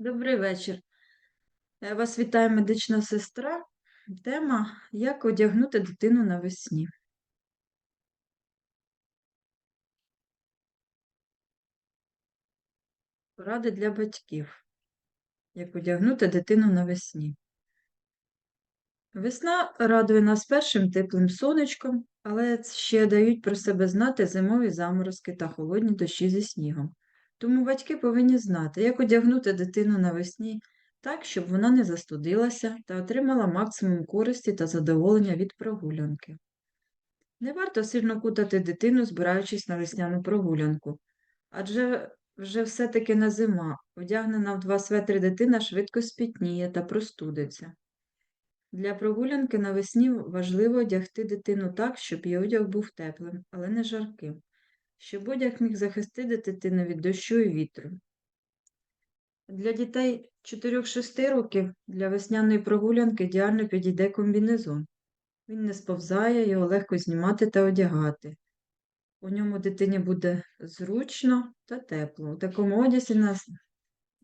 Добрий вечір. Е, Вас вітає медична сестра. Тема Як одягнути дитину навесні. Поради для батьків. Як одягнути дитину навесні. Весна радує нас першим теплим сонечком, але ще дають про себе знати зимові заморозки та холодні дощі зі снігом. Тому батьки повинні знати, як одягнути дитину навесні так, щоб вона не застудилася та отримала максимум користі та задоволення від прогулянки. Не варто сильно кутати дитину, збираючись на весняну прогулянку, адже вже все-таки на зима, одягнена в два светри дитина швидко спітніє та простудиться. Для прогулянки навесні важливо одягти дитину так, щоб її одяг був теплим, але не жарким, щоб одяг міг захистити дитину від дощу і вітру. Для дітей 4-6 років для весняної прогулянки ідеально підійде комбінезон. Він не сповзає, його легко знімати та одягати. У ньому дитині буде зручно та тепло. У такому одязі нас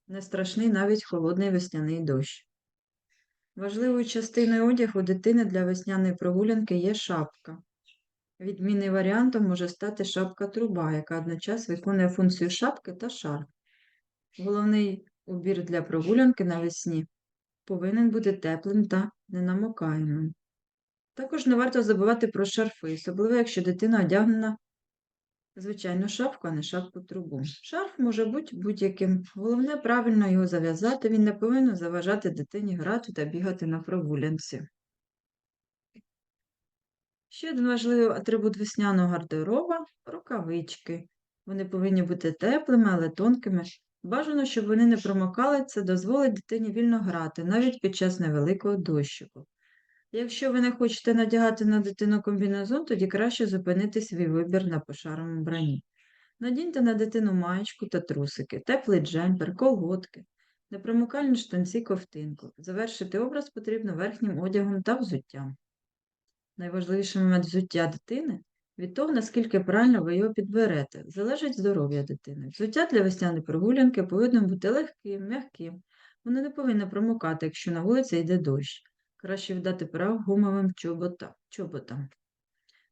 не страшний навіть холодний весняний дощ. Важливою частиною одягу дитини для весняної прогулянки є шапка. Відмінним варіантом може стати шапка-труба, яка одночасно виконує функцію шапки та шарф. Головний убір для прогулянки навесні повинен бути теплим та ненамокаємим. Також не варто забувати про шарфи, особливо якщо дитина одягнена звичайну шапку, а не шапку-трубу. Шарф може бути будь-яким. Головне правильно його зав'язати, він не повинен заважати дитині грати та бігати на прогулянці. Ще один важливий атрибут весняного гардероба рукавички. Вони повинні бути теплими, але тонкими. Бажано, щоб вони не промокали, це дозволить дитині вільно грати, навіть під час невеликого дощику. Якщо ви не хочете надягати на дитину комбінезон, тоді краще зупинити свій вибір на пошарому бранні. Надіньте на дитину маєчку та трусики, теплий джемпер, колготки, непромокальні штанці ковтинку. Завершити образ потрібно верхнім одягом та взуттям. Найважливіший момент взуття дитини від того, наскільки правильно ви його підберете, залежить здоров'я дитини. Взуття для весняної прогулянки повинно бути легким, м'яким. Воно не повинно промокати, якщо на вулиці йде дощ. Краще вдати право гумовим чобота- чоботам.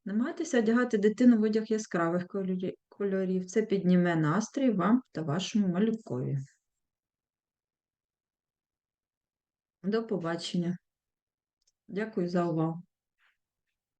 Намагайтеся одягати дитину в одяг яскравих кольорів. Це підніме настрій вам та вашому малюкові. До побачення. Дякую за увагу.